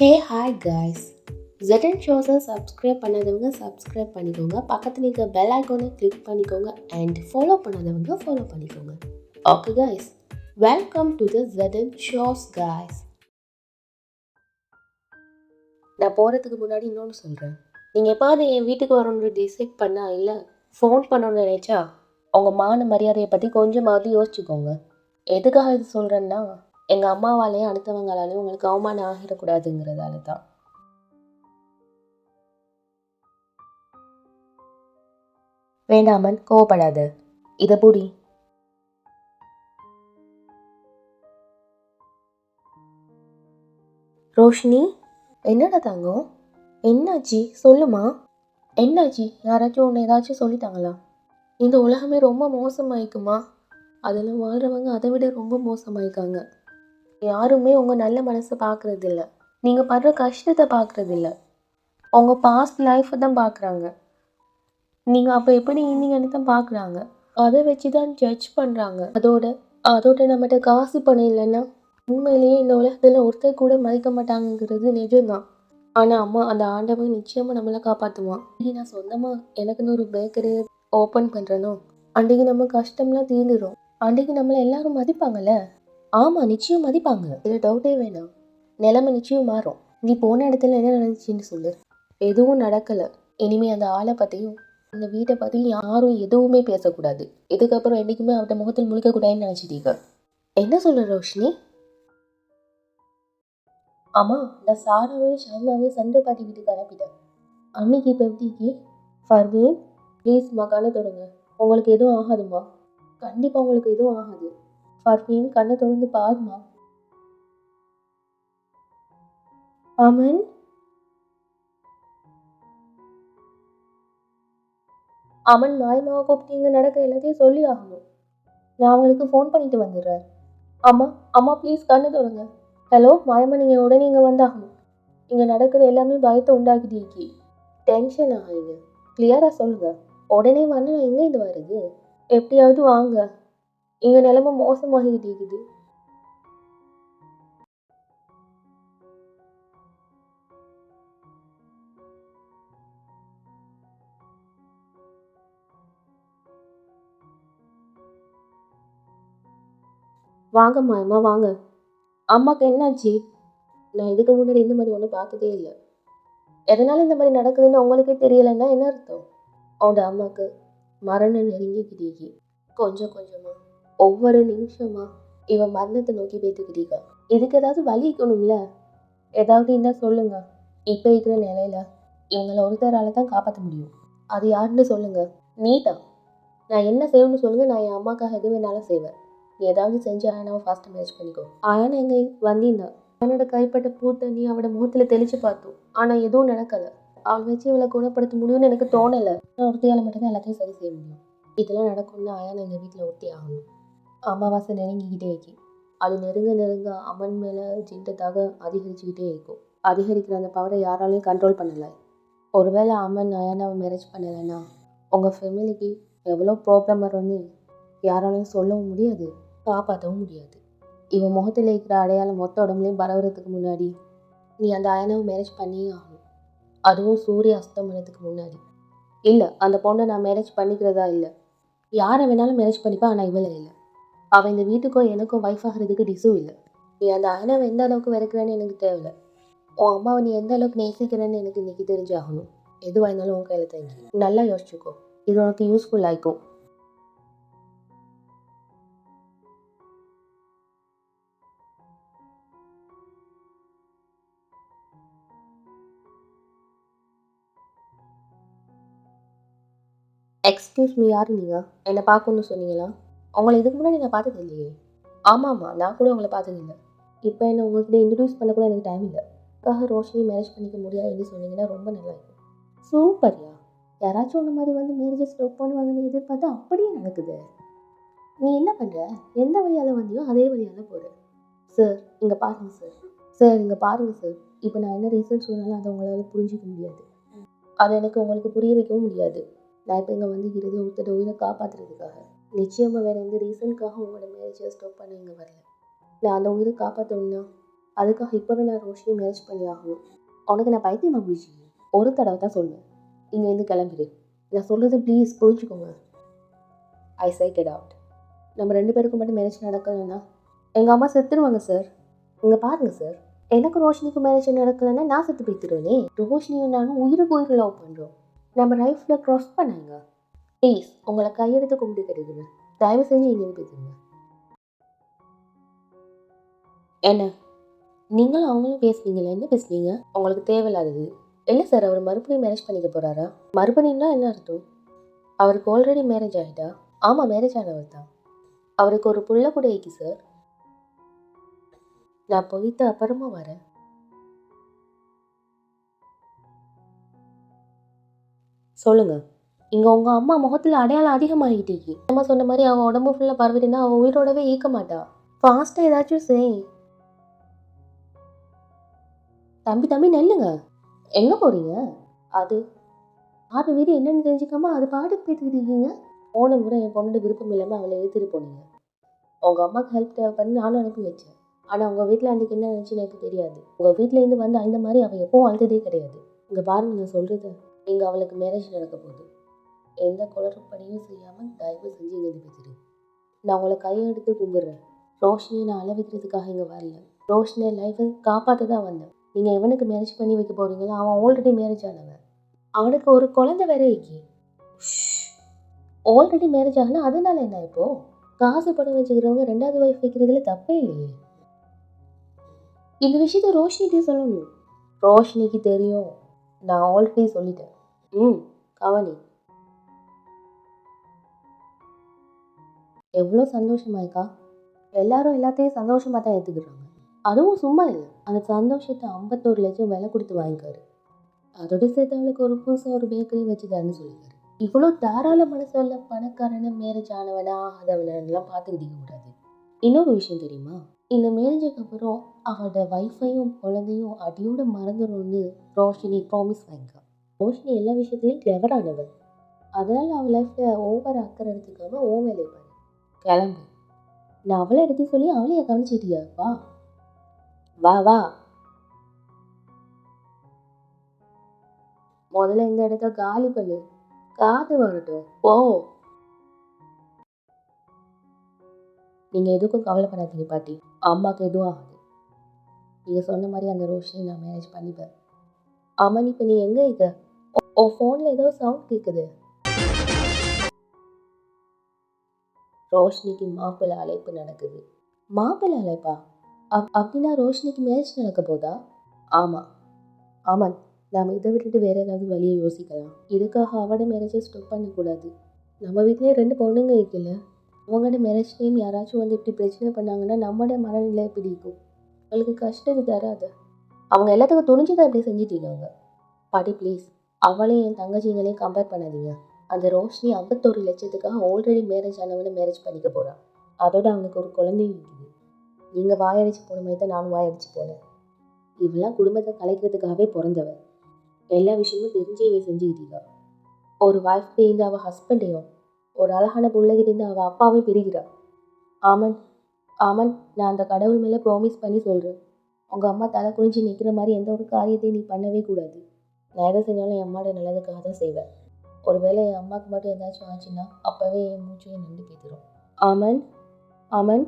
ஹே hi guys ஜெட்டன் ஷோஸை subscribe பண்ணாதவங்க subscribe பண்ணிக்கோங்க. பக்கத்தில் இருக்க பெல் ஐக்கோனை கிளிக் பண்ணிக்கோங்க அண்ட் ஃபாலோ பண்ணாதவங்க ஃபாலோ பண்ணிக்கோங்க. Okay guys welcome to the Jettan shows guys நான் போகிறதுக்கு முன்னாடி இன்னொன்று சொல்கிறேன் நீங்கள் எப்பாவது என் வீட்டுக்கு வரணும்னு டிசைட் பண்ணால் இல்லை ஃபோன் பண்ணணும்னு நினச்சா உங்கள் மான மரியாதையை பற்றி கொஞ்சமாவது யோசிச்சுக்கோங்க. எதுக்காக இது சொல்கிறேன்னா எங்கள் அம்மாவாலேயும் அடுத்தவங்களாலேயும் உங்களுக்கு அவமானம் ஆகிடக்கூடாதுங்கிறதால தான். வேண்டாமன் கோவப்படாத. இதை புடி. ரோஷினி என்னடா தங்கம்? என்னாச்சு? சொல்லுமா. என்னாச்சு? யாராச்சும் ஒன்று ஏதாச்சும் சொல்லிட்டாங்களா? இந்த உலகமே ரொம்ப மோசமாயிக்குமா? அதில் வாழ்கிறவங்க அதை விட ரொம்ப மோசமாயிக்காங்க யாருமே உங்கள் நல்ல மனசை பார்க்கறது நீங்கள் படுற கஷ்டத்தை பார்க்குறதில்ல அவங்க உங்கள் பாஸ்ட் லைஃப்பை தான் பார்க்குறாங்க நீங்கள் அப்போ எப்படி இருந்தீங்கன்னு தான் பார்க்குறாங்க அதை வச்சு தான் ஜட்ஜ் பண்ணுறாங்க அதோட அதோட நம்மகிட்ட காசு பணம் இல்லைன்னா உண்மையிலேயே இந்த உலகத்தில் ஒருத்தர் கூட மதிக்க மாட்டாங்கங்கிறது நிஜம்தான். ஆனால் அம்மா அந்த ஆண்டவன் நிச்சயமாக நம்மளை காப்பாற்றுவான் இன்றைக்கி நான் சொந்தமாக எனக்குன்னு ஒரு பேக்கரி ஓப்பன் பண்ணுறனோ அன்றைக்கு நம்ம கஷ்டம்லாம் தீர்ந்துடும் அன்றைக்கு நம்மளை எல்லாரும் மதிப்பாங்கல்ல? ஆமாம் நிச்சயம் மதிப்பாங்க. இதில் டவுட்டே வேணாம். நிலைமை நிச்சயம் மாறும். நீ போன இடத்துல என்ன நடந்துச்சுன்னு சொல்லு. எதுவும் நடக்கலை. இனிமேல் அந்த ஆளை பற்றியும் அந்த வீட்டை பற்றியும் யாரும் எதுவுமே பேசக்கூடாது. இதுக்கப்புறம் என்றைக்குமே அவட்ட முகத்தில் முழிக்கக்கூடாதுன்னு நினச்சிட்டீங்க. என்ன சொல்கிற ரோஷினி? ஆமாம் நான் சாராவையும் ஷர்மாவையும் சண்டை பாட்டி வீட்டுக்கு அனுப்பிட்டேன். அன்னைக்கு இப்போ எப்படிக்கு ஃபர்வீன் ப்ளீஸ்மா கண்ணை தொடங்க. உங்களுக்கு எதுவும் ஆகாதுமா கண்டிப்பாக உங்களுக்கு எதுவும் ஆகாது. ஃபர்வீன் கண்ணை தொடர்ந்து பாருமா. அமன் அமன் மாயமாவை கூப்பிட்டு இங்கே நடக்கிற எல்லாத்தையும் சொல்லி ஆகணும். நான் அவங்களுக்கு ஃபோன் பண்ணிட்டு வந்துடுறேன். அம்மா அம்மா ப்ளீஸ் கண்ணு தொடங்க. ஹலோ மாயம்மா நீங்கள் உடனே இங்கே வந்தாகணும். இங்கே நடக்கிற எல்லாமே பயத்தை உண்டாக்கிட்டீக்கி டென்ஷன் ஆகாதீங்க கிளியராக சொல்லுங்க. உடனே வந்து நான் எங்கே இது வருது? எப்படியாவது வாங்க. இங்கே நிலைமை மோசமாகிக்கிட்டு இருக்குது வாங்க மாயம்மா வாங்க. அம்மாக்கு என்னாச்சு? நான் இதுக்கு முன்னாடி இந்த மாதிரி ஒன்றும் பார்த்ததே இல்லை. எதனால இந்த மாதிரி நடக்குதுன்னு உங்களுக்கே தெரியலைன்னா என்ன அர்த்தம்? அவனோட அம்மாவுக்கு மரணம் நெருங்கிக்கிட்டீங்க கொஞ்சம் கொஞ்சமா. ஒவ்வொரு நிமிஷமா இவன் மரணத்தை நோக்கி போய்த்துக்கிட்டீங்க இதுக்கு ஏதாவது வழி இருக்கணும்ல? ஏதாவது இருந்தால் சொல்லுங்க. இப்போ இருக்கிற நிலையில இவங்களை ஒருத்தரால தான் காப்பாற்ற முடியும். அது யாருன்னு சொல்லுங்க. நீ தான் நான் என்ன செய்யணும்னு சொல்லுங்க. நான் என் அம்மாக்காக எது வேணாலும் செய்வேன். நீ ஏதாவது செஞ்சு ஆயானாவை ஃபாஸ்ட்டாக மேரேஜ் பண்ணிக்கோ. ஆயானா எங்கே வந்திருந்தா. அவனோட கைப்பட்ட பூ தண்ணி அவட முகத்தில் தெளிச்சு பார்த்தோம். ஆனால் எதுவும் நடக்கலை. அவள் வச்சு இவளை குணப்படுத்த முடியும்னு எனக்கு தோணலை. நான் ஒருத்தியால் மட்டும்தான் எல்லாத்தையும் சரி செய்ய முடியும். இதெல்லாம் நடக்கும்னு ஆயானா எங்கள் வீட்டில் ஒருத்தி ஆகணும். அமாவாசை நெருங்கிக்கிட்டே இருக்கு அது நெருங்க நெருங்க அம்மன் மேலே ஜிண்டத்தாக அதிகரிச்சுக்கிட்டே இருக்கும். அதிகரிக்கிற அந்த பவரை யாராலையும் கண்ட்ரோல் பண்ணலை. ஒருவேளை அம்மன் அயானாவை மேரேஜ் பண்ணலைன்னா உங்கள் ஃபேமிலிக்கு எவ்வளோ ப்ராப்ளம் வரும்னு யாராலையும் சொல்லவும் முடியாது காப்பாற்றவும் முடியாது. இவன் முகத்தில் இருக்கிற அடையாளம் மொத்த உடம்புலையும் பரவுறதுக்கு முன்னாடி நீ அந்த அயனாவை மேரேஜ் பண்ணியே ஆகணும். அதுவும் சூரிய அஸ்தமனத்துக்கு முன்னாடி. இல்லை அந்த பொண்ணை நான் மேரேஜ் பண்ணிக்கிறதா இல்லை. யாரை வேணாலும் மேரேஜ் பண்ணிப்பா ஆனால் இவளை இல்லை. அவள் இந்த வீட்டுக்கும் எனக்கும் ஒய்ஃப் ஆகிறதுக்கு டிசு இல்லை. நீ அந்த அயனாவை எந்த அளவுக்கு வெறுக்கிறேன்னு எனக்கு தேவையில்ல. உன் அம்மாவை நீ எந்த அளவுக்கு நேசிக்கிறேன்னு எனக்கு இன்னைக்கு தெரிஞ்சாகணும். எதுவாக இருந்தாலும் உன் கையில் தெரிஞ்சு நல்லா யோசிச்சுக்கோ. இது உனக்கு யூஸ்ஃபுல் ஆகிக்கும் எக்ஸ்கியூஸ் மீ யார் நீங்கள் என்னை பார்க்கணும்னு சொன்னீங்களா? உங்களை இதுக்கு முன்னாடி நான் பார்த்தது இல்லையே. ஆமாம் நான் கூட உங்களை பார்த்தது இல்லை. இப்போ என்ன உங்கள்கிட்ட இன்ட்ரடியூஸ் பண்ண கூட எனக்கு டைம் இல்லை. அதுக்காக ரோஷினி மேரேஜ் பண்ணிக்க முடியாதுன்னு சொன்னீங்கன்னா ரொம்ப நல்லா இருக்கும். சூப்பர்யா யாராச்சும் ஒன்று மாதிரி வந்து மேரேஜஸ் ஸ்டாப் பண்ணுவாங்கன்னு எதிர்பார்த்தா அப்படியே நடக்குது. நீ என்ன பண்ணுற எந்த வழியால் வந்தியோ அதே வழியால் போகிற சார் இங்கே பாருங்கள் சார் சார் இங்கே பாருங்கள் சார் இப்போ நான் என்ன ரீசன் சொன்னாலும் அதை உங்களால் புரிஞ்சிக்க முடியாது. அதை எனக்கு உங்களுக்கு புரிய வைக்கவும் முடியாது. நான் இப்போ இங்கே வந்து இருது ஒருத்தர் உயிரை காப்பாற்றுறதுக்காக நிச்சயமாக வேறு எந்த ரீசனுக்காக உங்களோட மேரேஜை ஸ்டாப் பண்ண இங்கே வரல? நான் அந்த உயிரை காப்பாற்றணும்னா அதுக்காக இப்போவே நான் ரோஷினி மேரேஜ் பண்ணி ஆகணும். உனக்கு நான் பைத்தியமா பிடிச்சி ஒரு தடவை தான் சொல்லுவேன். இங்கேருந்து கிளம்பிடு நான் சொல்கிறது ப்ளீஸ் புரிஞ்சுக்கோங்க. ஐ சைட்டட் அவுட் நம்ம ரெண்டு பேருக்கும் மட்டும் மேரேஜ் நடக்கலைன்னா எங்கள் அம்மா செத்துருவாங்க சார் இங்கே பாருங்கள் சார் எனக்கு ரோஷினிக்கு மேரேஜ் நடக்கலைன்னா நான் செத்து போய்த்துருவேனே ரோஷினியும் நானும் உயிருக்கு உயிர் லவ் பண்ணுறோம் நம்ம லைஃப்பில் க்ராஸ் பண்ணாங்க. ப்ளீஸ் உங்களை கையெடுத்து கும்பிட்டு கிடைக்குது தயவு செஞ்சு இங்கே பேசுங்க. என்ன? நீங்களும் அவங்களும் பேசுனீங்களா? என்ன பேசுனீங்க? உங்களுக்கு தேவையில்லாதது. இல்லை சார் அவர் மறுபடியும் மேரேஜ் பண்ணிக்க போகிறாரா மறுபடியும்னா என்ன அர்த்தம்? அவருக்கு ஆல்ரெடி மேரேஜ் ஆகிட்டா ஆமாம் மேரேஜ் ஆனவர் தான். அவருக்கு ஒரு புள்ள கூட இருக்கு சார். நான் போயிட்டு அப்புறமா வரேன். சொல்லுங்கள் இங்கே உங்கள் அம்மா முகத்தில் அடையாளம் அதிகமாகிட்டு அம்மா சொன்ன மாதிரி அவன் உடம்பு ஃபுல்லாக பரவிட்டுனா அவன் உயிரோடவே ஈக்க மாட்டா. ஃபாஸ்ட்டாக ஏதாச்சும் செய். தம்பி தம்பி நெல்லுங்க. எங்கே போறீங்க? அது ஆறு வீடு என்னன்னு தெரிஞ்சுக்காம அது பாட்டுக்கு போயிட்டு இருக்கீங்க? போன முறை என் பொண்ணோட விருப்பம் இல்லாமல் அவளை எழுத்துட்டு போனீங்க. உங்கள் அம்மாவுக்கு ஹெல்ப் தேவைப்பட்டு நானும் அனுப்பி வச்சேன். ஆனால் உங்கள் வீட்டில் அன்றைக்கி என்ன நினச்சுன்னு எனக்கு தெரியாது. உங்கள் வீட்டிலேருந்து வந்து அந்த மாதிரி அவள் எப்பவும் அழுததே கிடையாது. இங்கே பாருங்க நான் சொல்கிறது இங்கே அவளுக்கு மேரேஜ் நடக்க போகுது. எந்த குளறுபடியும் செய்யாமல் தயவு செஞ்சு இங்கே பேசிடு நான் உங்களை கையெடுத்து கும்பிடுறேன். ரோஷினியை நான் அளவிக்கிறதுக்காக இங்கே வரல. ரோஷினி லைஃபை காப்பாற்ற தான் வந்தேன். நீங்கள் எவனுக்கு மேரேஜ் பண்ணி வைக்க போகிறீங்களோ அவன் ஆல்ரெடி மேரேஜ் ஆனவன். அவனுக்கு ஒரு குழந்தை வேற இருக்கி. ஆல்ரெடி மேரேஜ் ஆகனா அதனால என்ன இப்போ? காசு படம் வச்சுக்கிறவங்க ரெண்டாவது ஒய்ஃப் வைக்கிறதுல தப்பே இல்லையே. இந்த விஷயத்த ரோஷினிட்டே சொல்லணும். ரோஷினிக்கு தெரியும். நான் ஆல்ரெடி சொல்லிட்டேன். ம் கவனி. எவ்வளோ சந்தோஷமாயிருக்கா எல்லாரும் எல்லாத்தையும் சந்தோஷமாக தான் எடுத்துக்கிறாங்க அதுவும் சும்மா இல்லை. அந்த சந்தோஷத்தை ஐம்பத்தோரு லட்சம் விலை கொடுத்து வாங்கிக்காரு. அதோட சேர்த்து அவளுக்கு ஒரு புதுசாக ஒரு பேக்கரி வச்சு தரேன்னு சொல்லியிருக்காரு இவ்வளோ தாராள மனசுல பணக்காரன மேரேஜ் ஆனவனா? ஆகாதவனெல்லாம் பார்த்துக்கிட்டிக்க கூடாது. இன்னொரு விஷயம் தெரியுமா? இந்த மேரேஜுக்கு அப்புறம் அவளோட வைஃபையும் குழந்தையும் அடியோட மறந்துடும்னு ரோஷினி ப்ராமிஸ் வாங்கிக்கா. ரோஷினி எல்லா விஷயத்துலையும் கிளவரானவள் அதனால் அவள் லைஃப்பில் ஓவர் அக்கறை எடுத்துக்காம ஓ வேலையை கிளம்பு. நான் அவளை எடுத்து சொல்லி அவளைய கவனிச்சிட்டியா? வா. வா வா. முதல்ல இந்த இடத்த காலி பண்ணு. காது வரட்டும். ஓ நீங்கள் எதுக்கும் கவலைப்படாதீங்க பாட்டி. அம்மாவுக்கு எதுவும் ஆகாது. நீங்கள் சொன்ன மாதிரி அந்த ரோஷனை நான் மேனேஜ் பண்ணிப்பேன். அம்மா இப்போ நீ எங்கே இருக்க? ஓ- ஓ ஃபோனில் ஏதோ சவுண்ட் கேட்குது ரோஷினிக்கு மாப்பிள்ளை அழைப்பு நடக்குது. மாப்பிள்ளை அழைப்பா? அப் அப்படின்னா ரோஷினிக்கு மேரேஜ் நடக்க போதா? ஆமாம் ஆமாம் நாம் இதை விட்டுட்டு வேறு ஏதாவது வழியை யோசிக்கலாம். இதுக்காக அவட மேரேஜை ஸ்டாப் பண்ணக்கூடாது. நம்ம வீட்லேயே ரெண்டு பொண்ணுங்க இருக்குல்ல. அவங்களோட மேரேஜ் டைம் யாராச்சும் வந்து இப்படி பிரச்சனை பண்ணாங்கன்னா நம்மளோட மனநிலை பிடிக்கும் அவங்களுக்கு கஷ்டத்தை தராது. அவங்க எல்லாத்துக்கும் துணிஞ்சு தான் இப்படி செஞ்சிட்டீங்க பாட்டி ப்ளீஸ் அவளையும் என் தங்கச்சிங்களையும் கம்பேர் பண்ணாதீங்க. அந்த ரோஷினி ஐம்பத்தோரு லட்சத்துக்காக ஆல்ரெடி மேரேஜ் ஆனவனை மேரேஜ் பண்ணிக்க போகிறான் அதோட அவனுக்கு ஒரு குழந்தையும் இருக்குது. நீங்கள் வாயடிச்சு போன மாதிரி தான் நானும் வாயடிச்சு போனேன். இவெல்லாம் குடும்பத்தை கலைக்கிறதுக்காகவே பிறந்தவன் எல்லா விஷயமும் தெரிஞ்சே இவ செஞ்சுக்கிட்டீங்க ஒரு வைஃப்கிட்டேருந்து அவள் ஹஸ்பண்டையும் ஒரு அழகான பிள்ளைகிட்டேருந்து அவள் அப்பாவையும் பிரிகிறாள் ஆமன் ஆமன் நான் அந்த கடவுள் மேலே ப்ராமிஸ் பண்ணி சொல்கிறேன் உங்கள் அம்மா தலை குனிஞ்சு நிற்கிற மாதிரி எந்த ஒரு காரியத்தையும் நீ பண்ணவே கூடாது. நான் எதை செஞ்சாலும் என் அம்மாவோட நல்லதுக்காக தான் செய்வேன். ஒருவேளை என் அம்மாவுக்கு மட்டும் ஏதாச்சும் ஆச்சுன்னா அப்போவே என் மூச்சையும் நின்று போய்த்திரும் ஆமன். ஆமன்.